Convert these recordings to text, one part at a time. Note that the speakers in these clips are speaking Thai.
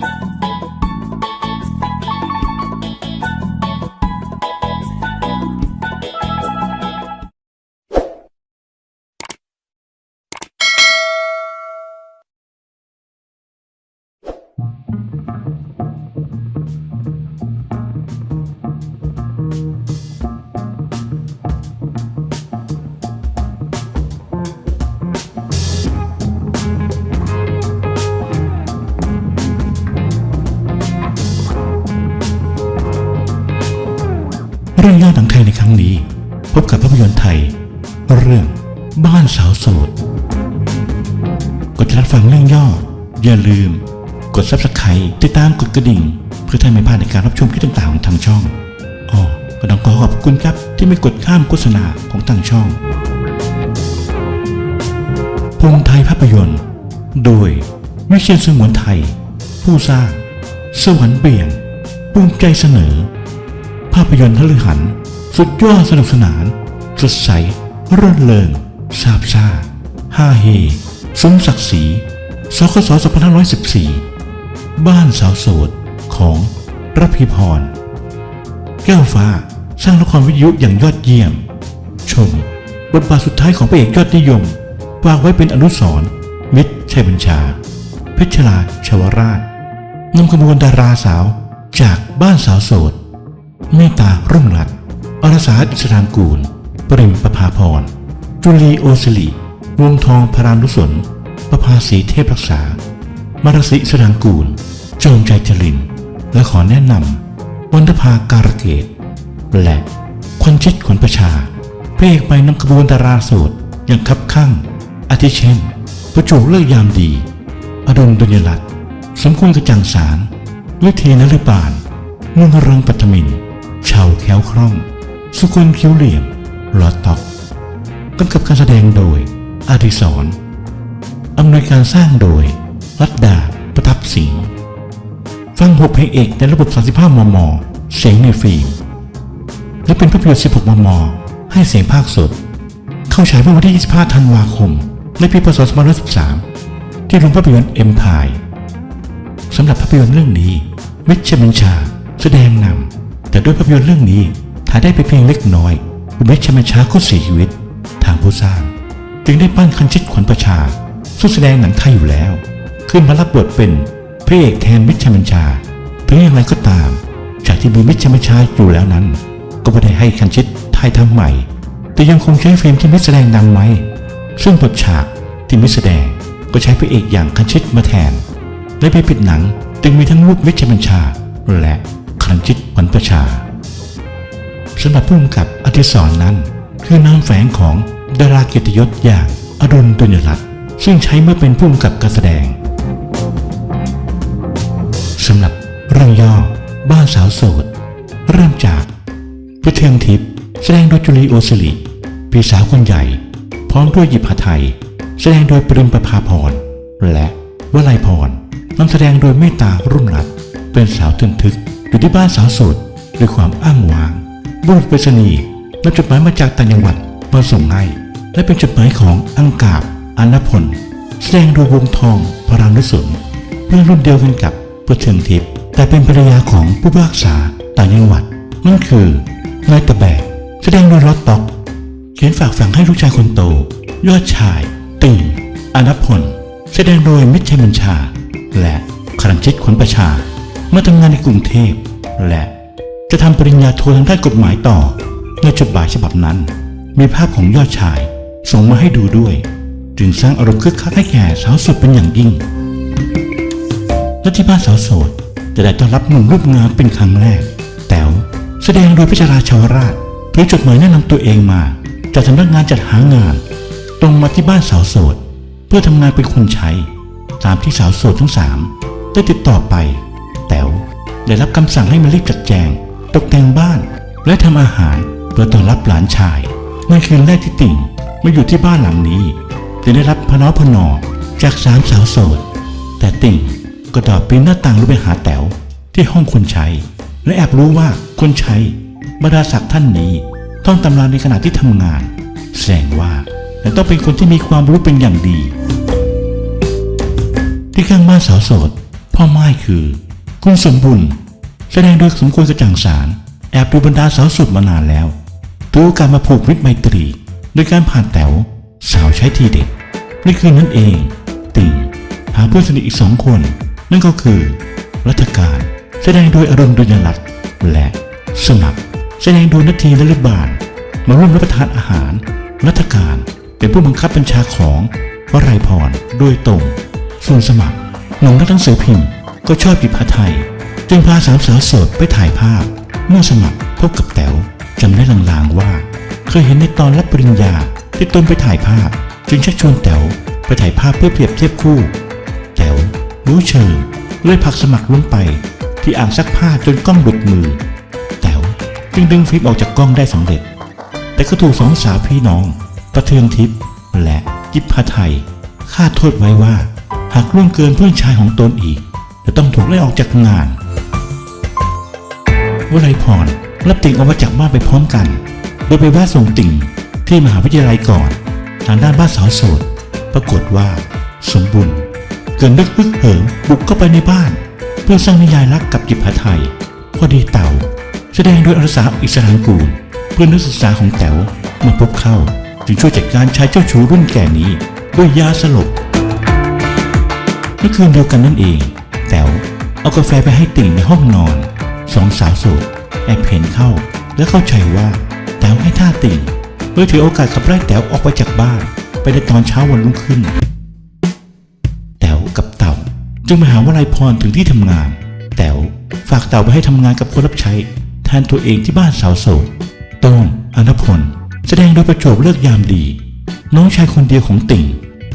เอย่าลืม กด subscribe ติดตามกดกระดิ่ง เพื่อท่านไม่พลาดในการรับชมคลิปต่างๆของทางช่องอ๋อก็ต้องขอขอบคุณครับที่ไม่กดข้ามโฆษณาของทางช่องพงไทยภาพยนตร์ โดย วิเชียนสงวนไทย ผู้สร้าง สวรรค์เบี่ยงภูมิใจเสนอ ภาพยนตร์ทะลึหัน สุดยอดสนุกสนาน สดใสรื่นเริงซาบซ่าฮาเฮสมศักดิ์ศรี สคส2514 บ้านสาวโสดของรพีพร แก้วฟ้าสร้างละครวิทยุอย่างยอดเยี่ยม ชม บทบาทสุดท้ายของพระเอกยอดนิยมวางไว้เป็นอนุสรณ์มิตรชัยบัญชา เพชรลาชวราชนำขบวนดาราสาวจากบ้านสาวโสดเมตตารุ่งรัตอรสาอิสรางกูล ปริมประภาพร จุลีโอสิริวงทองพรานุสน ประภาสีเทพรักษา มารสิสรางกูล โจมใจจริน และขอแนะนำวันทภาการเกต และควันชิดขนประชา เพระเอกไปนำขบวนดาราโสดอย่างคับข้างอาทิเช่น ประจูเลิกยามดี อดุลดุลยรัตน์สมควรกระจังสารวิธีนฤบาลนุ่งรังปัตมิน ชาวแคล้วคล่อง สุคนคิ้วเหลี่ยมลอตตอกกำกับการแสดงโดยอาดิศร อำนวยการสร้างโดย รัตดาประทับสิงฟังหกเพลงเอกในระบบ 35 มม เสียงในฟิล์ม และเป็นภาพยนตร์ 16 มม ให้เสียงภาคสด เข้าฉายเมื่อวันที่ 25 ธันวาคม ในปีพศ 2513 ที่โรงภาพยนตร์เอ็มพายสำหรับภาพยนตร์เรื่องนี้วิชบัญชา แสดงนำ แต่ด้วยภาพยนตร์เรื่องนี้ถ่ายได้ไปเพียงเล็กน้อยคุณวิชบัญชาก็เสียชีวิต ทางผู้สร้าง จึงได้ปั้นคันชิดขวัญประชา ซึ่งแสดงหนังไทยอยู่แล้ว ขึ้นมารับบทเป็นพระเอกแทนวิชบัญชาถึงอย่างไรก็ตาม จากที่มีวิชบัญชาอยู่แล้วนั้น ก็ไม่ได้ให้คันชิดไทยทำใหม่ แต่ยังคงใช้ฟิล์มที่มิแสดงนำไว้ ซึ่งบทฉากที่มิแสดงก็ใช้พระเอกอย่างคันชิดมาแทนและไปปิดหนังจึงมีทั้งรูปวิชบัญชา และคันชิดวัญประชาสำหรับผู้กำกับอธิศรนั้น คือนามแฝงของดาราเกียรติยศอย่างอดุลตุลยรัตน์ ซึ่งใช้เมื่อเป็นผู้กำกับการแสดงสำหรับเรื่องย่อบ้านสาวโสด เริ่มจากพิเทืองทิพย์แสดงโดยจุลีโอสิริพี่สาวคนใหญ่ พร้อมด้วยหยิบหาไทย แสดงโดยปริมประภาพร และวลัยพรนำแสดงโดยเมตตารุ่งรัตเป็นสาวทึนทึกอยู่ที่บ้านสาวโสดด้วยความอ้างว้างบุรุษไปรษณีย์นำจดหมายมาจากต่างจังหวัดมาส่งให้และเป็นจดหมายของอังกาบ อานพลแสดงโดยวงทองพรานุสนเพื่อนรุ่นเดียวกันกับเพื่อเทืองทิพย์แต่เป็นภรรยาของผู้พิพากษาต่างจังหวัด นั่นคือนายตะแบก แสดงโดยลอตต็อก เขียนฝากฝังให้ลูกชายคนโต ยอดชาย ติ่งอานพลแสดงโดยมิตรชัยบัญชา และครันชิตขนประชามาทำงานในกรุงเทพ และจะทำปริญญาโททางด้านกฎหมายต่อในจดหมายฉบับนั้น มีภาพของยอดชายส่งมาให้ดูด้วย จึงสร้างอารมณ์คึกคักให้แก่สาวโสดเป็นอย่างยิ่งและที่บ้านสาวโสดจะได้ต้อนรับหนุ่มรูปงามเป็นครั้งแรก แต๋วแสดงโดยพิจาราชาวราชถือจดหมายแนะนำตัวเองมาจากสำนักงานจัดหางาน ตรงมาที่บ้านสาวโสด เพื่อทำงานเป็นคนใช้ ตามที่สาวโสดทั้งสามได้ติดต่อไป แต๋วได้รับคำสั่งให้มารีบจัดแจง ตกแต่งบ้าน และทำอาหารเพื่อต้อนรับหลานชายในคืนแรกที่ติ่งมาอยู่ที่บ้านหลังนี้ จึงได้รับพนอพนอจากสามสาวโสด แต่ติ่งก็ดอดปีนหน้าต่างลงไปหาแต๋วที่ห้องคนใช้ และแอบรู้ว่าคนใช้บรรดาศักดิ์ท่านนี้ท่องตำราในขณะที่ทำงาน แสดงว่าแต่ต้องเป็นคนที่มีความรู้เป็นอย่างดี ที่ข้างบ้านสาวโสด พ่อไม้คือ คุณสมบุญแสดงโดยสมควรกระจ่างสาร แอบดูบรรดาสาวสดมานานแล้วถือโอกาสมาผูกมิตรไมตรีโดยการผ่านแต๋วสาวใช้ทีเด็ด ในคืนนั้นเอง ติ่งหาเพื่อนสนิทอีกสองคน นั่นก็คือ รัฐการแสดงโดยอรุณดุลยรัตน์และสมัครแสดงโดยนัททีและลิบานมาร่วมรับประทานอาหาร รัฐการเป็นผู้บังคับบัญชาของวรัยพรโดยตรง ส่วนสมัครหนุ่มนักหนังสือพิมพ์ก็ชอบหยิบผ้าไทย จึงพาสามสาวโสดไปถ่ายภาพ เมื่อสมัครพบกับแต๋วจำได้ลางๆว่า เคยเห็นในตอนรับปริญญาที่ตนไปถ่ายภาพ จึงชักชวนแต๋วไปถ่ายภาพเพื่อเปรียบเทียบคู่ แต๋วรู้เชิงเลยผักสมัครลงไปที่อ่างซักผ้าจนกล้องหลุดมือ แต๋วจึงดึงฟิล์มออกจากกล้องได้สำเร็จ แต่ก็ถูกสองสาวพี่น้อง ประเทืองทิพย์และกิบพาไทยคาดโทษไว้ว่า หากล่วงเกินเพื่อนชายของตนอีก จะต้องถูกไล่ออกจากงานวลัยพรรับติ่งออกมาจากบ้านไปพร้อมกัน โดยไปแวะส่งติ่งที่มหาวิทยาลัยก่อน ทางด้านบ้านสาวโสด ปรากฏว่า สมบุญเกินนึกฮึกเหิมบุกเข้าไปในบ้าน เพื่อสร้างนิยายรักกับกิบพาไทยพอดีเต่า แสดงโดยอรสาอิสรานกูล เพื่อนนักศึกษาของแต๋วมาพบเข้า จึงช่วยจัดการชายเจ้าชู้รุ่นแก่นี้ ด้วยยาสลบในคืนเดียวกันนั่นเอง แต๋วเอากาแฟไปให้ติ่งในห้องนอนสองสาวโสดแอบเห็นเข้า และเข้าใจว่าแต๋วให้ท่าติ่ง เพื่อถือโอกาสขับไล่แต๋วออกไปจากบ้าน ไปในตอนเช้าวันรุ่งขึ้น แต๋วกับเต่าจึงมาหาวลัยพรถึงที่ทำงาน แต๋วฝากเต่าไปให้ทำงานกับคนรับใช้แทนตัวเองที่บ้านสาวโสดโต้งอนพล แสดงโดยประจบเลิกยามดี น้องชายคนเดียวของติ่ง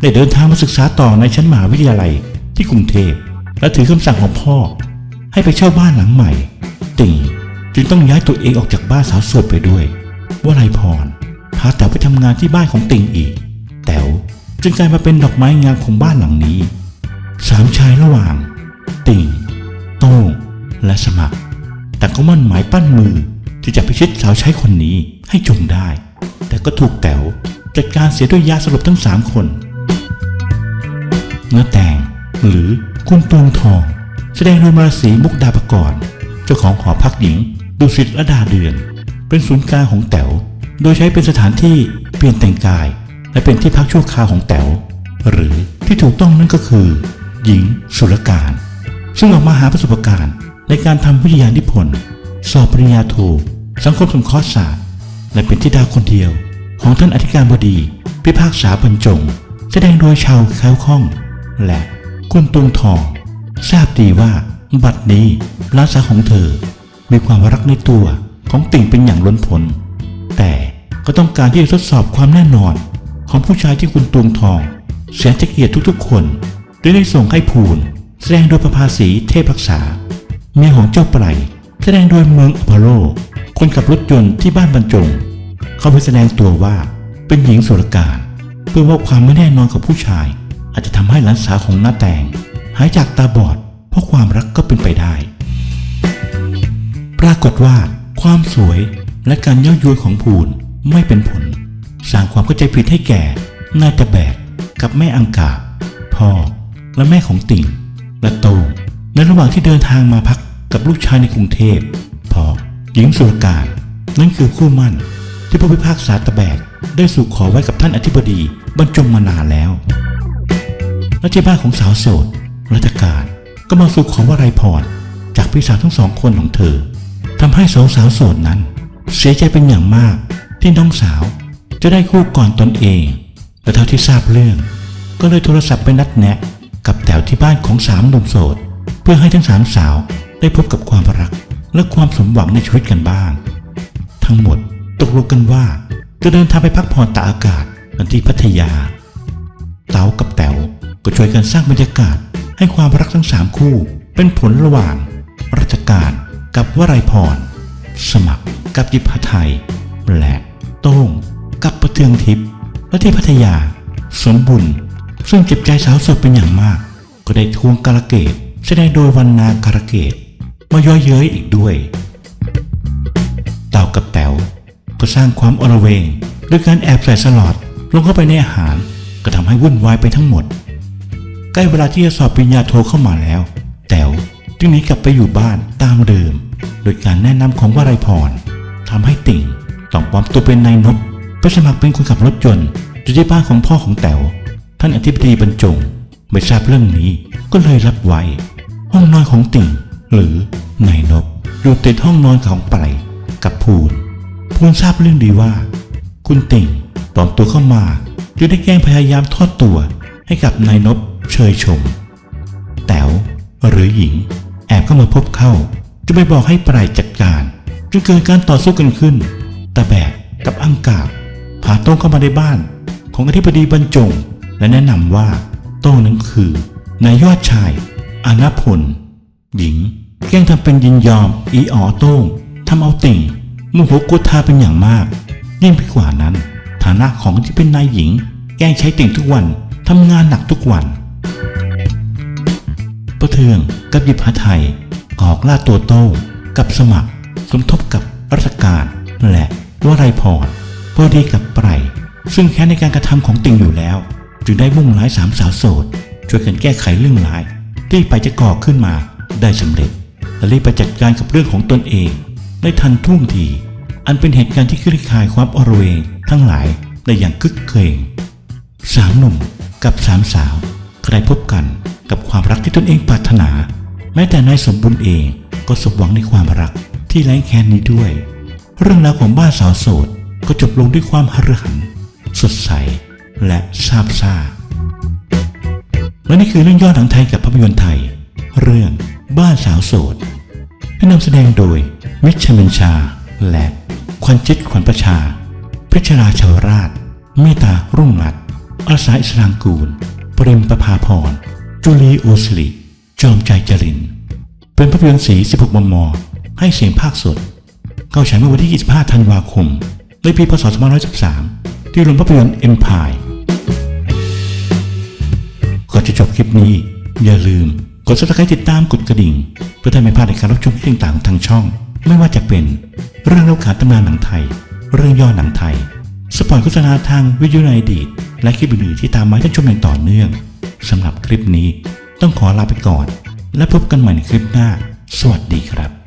ได้เดินทางมาศึกษาต่อในชั้นมหาวิทยาลัยที่กรุงเทพ และถือคำสั่งของพ่อ ให้ไปเช่าบ้านหลังใหม่ ติ่งจึงต้องย้ายตัวเองออกจากบ้านสาวโสดไปด้วยวลัยพราแต๋วไปทำงานที่บ้านของติ่งอีก แต๋วจึงกลายมาเป็นดอกไม้งามของบ้านหลังนี้ สามชายระหว่าง ติ่ง โต้งและสมัคร แต่ก็มั่นหมายปั้นมือที่จะพิชิตสาวใช้คนนี้ให้จงได้ แต่ก็ถูกแต๋วจัดการเสียด้วยยาสลบทั้งสามคนเนื้อแตงหรือคุณตวงทอง แสดงโดยมารสีมุกดาปกรณ์เจ้าของหอพักหญิงดุสิตระดาเดือน เป็นศูนย์กลางของแต๋ว โดยใช้เป็นสถานที่เปลี่ยนแต่งกาย และเป็นที่พักชั่วคราวของแต๋วหรือที่ถูกต้องนั่นก็คือ หญิงสุรการ ซึ่งออกมาหาประสบการณ์ในการทำวิทยานิพนธ์สอบปริญญาโทสังคมสงเคราะห์ศาสตร์ และเป็นที่ดาวคนเดียว ของท่านอธิการบดี พิพากษาบรรจง แสดงโดยชาวแคล้วคล่อง และคุณตุงทอง ทราบดีว่าบัดนี้ร้านสาของเธอ มีความรักในตัวของติ่งเป็นอย่างล้นพ้น แต่ก็ต้องการที่จะทดสอบความแน่นอน ของผู้ชายที่คุณตวงทองแสนจะเกลียดทุกๆ คนโดยได้ส่งให้ภูนแสดงโดยประภาสีเทพรักษา เมียของเจ้าไพรแสดงโดยเมืองอพอลโล คนขับรถยนต์ที่บ้านบรรจง เขาไปแสดงตัวว่าเป็นหญิงโสรการ เพื่อว่าความไม่แน่นอนของผู้ชาย อาจจะทำให้หลานสาวของหน้าแตง หายจากตาบอด เพราะความรักก็เป็นไปได้ ปรากฏว่าความสวย และการเย้ายวนของภูนไม่เป็นผล สร้างความเข้าใจผิดให้แก่นายตะแบกกับแม่อังกาพ่อและแม่ของติ่ง และโตงในระหว่างที่เดินทางมาพักกับลูกชายในกรุงเทพพอหญิงสุรการ นั่นคือคู่มั่น ที่ผู้พิพากษาตะแบกได้สู่ขอไว้กับท่านอธิบดีบรรจงมานานแล้วและที่บ้านของสาวโสดรัชการก็มาสู่ขอวลัยพรจากพี่สาวทั้งสองคนของเธอทำให้สองสาวโสดนั้น เสียใจเป็นอย่างมากที่น้องสาวจะได้คู่ก่อนตนเอง และเท่าที่ทราบเรื่อง ก็เลยโทรศัพท์ไปนัดแนะ กับแถวที่บ้านของสามหนุ่มโสด เพื่อให้ทั้งสามสาวได้พบกับความรักและความสมหวังในชีวิตกันบ้าง ทั้งหมดตกลงกันว่าจะเดินทางไปพักผ่อนตากอากาศกันที่พัทยา เต๋ากับแต๋วก็ช่วยกันสร้างบรรยากาศให้ความรักทั้งสามคู่ เป็นผลระหว่างรัชการกับวรัยพร สมัครกับยิพไทย และโต้งกับประเทืองทิพย์และที่พัทยา สมบุญซึ่งเจ็บใจสาวสดเป็นอย่างมาก ก็ได้ทวงการะเกดแสดงโดยวันนาการะเกดมาย่อเย้ยอีกด้วยเต่ากับแต๋วก็สร้างความอลเวงด้วยการแอบใส่สลอดลงเข้าไปในอาหารก็ทำให้วุ่นวายไปทั้งหมด ใกล้เวลาที่จะสอบปริญญาโทเข้ามาแล้ว แต๋วจึงหนีกลับไปอยู่บ้านตามเดิม โดยการแนะนำของวรัยพรทำให้ติ่งต้องปลอมตัวเป็นนายนบไปสมัครเป็นคนขับรถยนต์อยู่ที่บ้านของพ่อของแต๋วท่านอธิบดีบรรจงไม่ทราบเรื่องนี้ก็เลยรับไว้ ห้องนอนของติ่ง หรือนายนบอยู่ติดห้องนอนของไปกับภูนภูนทราบเรื่องดีว่า คุณติ่งปลอมตัวเข้ามาจึงได้แกล้งพยายามทอดตัวให้กับนายนบเชยชม แต๋วหรือหญิง แอบเข้ามาพบเข้า จะไปบอกให้ปลายจัดการจนเกิดการต่อสู้กันขึ้นตาแบกกับอังกาบพาโต้งเข้ามาในบ้าน ของอธิบดีบรรจง และแนะนำว่า โต้งนั้นคือนายยอดชายอานาพล หญิงแกล้งทำเป็นยินยอมอีอ๋อโต้งทำเอาติ่งโมโหโกธาเป็นอย่างมาก ยิ่งไปกว่านั้น ฐานะของที่เป็นนายหญิง แกล้งใช้ติ่งทุกวันทำงานหนักทุกวัน ประเทืองกับหยิบหาไทย ออกล่าตัวโต้กับสมัคร สมทบกับรัชการและวรัยพรพอดีกับไพรซึ่งแค้นในการกระทำของติงอยู่แล้ว จึงได้มุ่งร้ายสามสาวโสด ช่วยกันแก้ไขเรื่องร้าย ที่ไปจะก่อขึ้นมาได้สำเร็จและรีบไปจัดการกับเรื่องของตนเอง ได้ทันท่วงที อันเป็นเหตุการณ์ที่คลี่คลายความอรเวงทั้งหลายได้อย่างคึกเคงสามหนุ่มกับสามสาว ใครพบกันกับความรักที่ตนเองปรารถนา แม้แต่นายสมบุญเองก็สมหวังในความรักที่ไร้แค้นนี้ด้วย เรื่องราวของบ้านสาวโสดก็จบลงด้วยความหฤหัน สดใส และซาบซ่าและนี่คือเรื่องย่อหนังไทยกับภาพยนตร์ไทย เรื่องบ้านสาวโสดที่นำแสดงโดย วิชชเมนชา และควันจิตขวัญประชาเพชราชาวราช เมตารุ่งรัตอาสาอิสรางกูลปริมประภาพร จุลีโอสลิ จอมใจจริน เป็นภาพยนตร์สี 16 มม ให้เสียงภาคสด เข้าฉายเมื่อวันที่ 25 ธันวาคม ในปีพศ 2513 ที่โรงภาพยนตร์เอ็มพายก่อนจะจบคลิปนี้ อย่าลืมกด subscribe ติดตามกดกระดิ่ง เพื่อได้ไม่พลาดในการรับชมคลิปต่างๆทางช่อง ไม่ว่าจะเป็นเรื่องเล่าขานตำนานหนังไทย เรื่องย่อหนังไทย สปอยโฆษณาทางวิทยุในอดีตและคลิปอื่นๆที่ตามมาให้ท่านชมอย่างต่อเนื่องสำหรับคลิปนี้ ต้องขอลาไปก่อน และพบกันใหม่ในคลิปหน้า สวัสดีครับ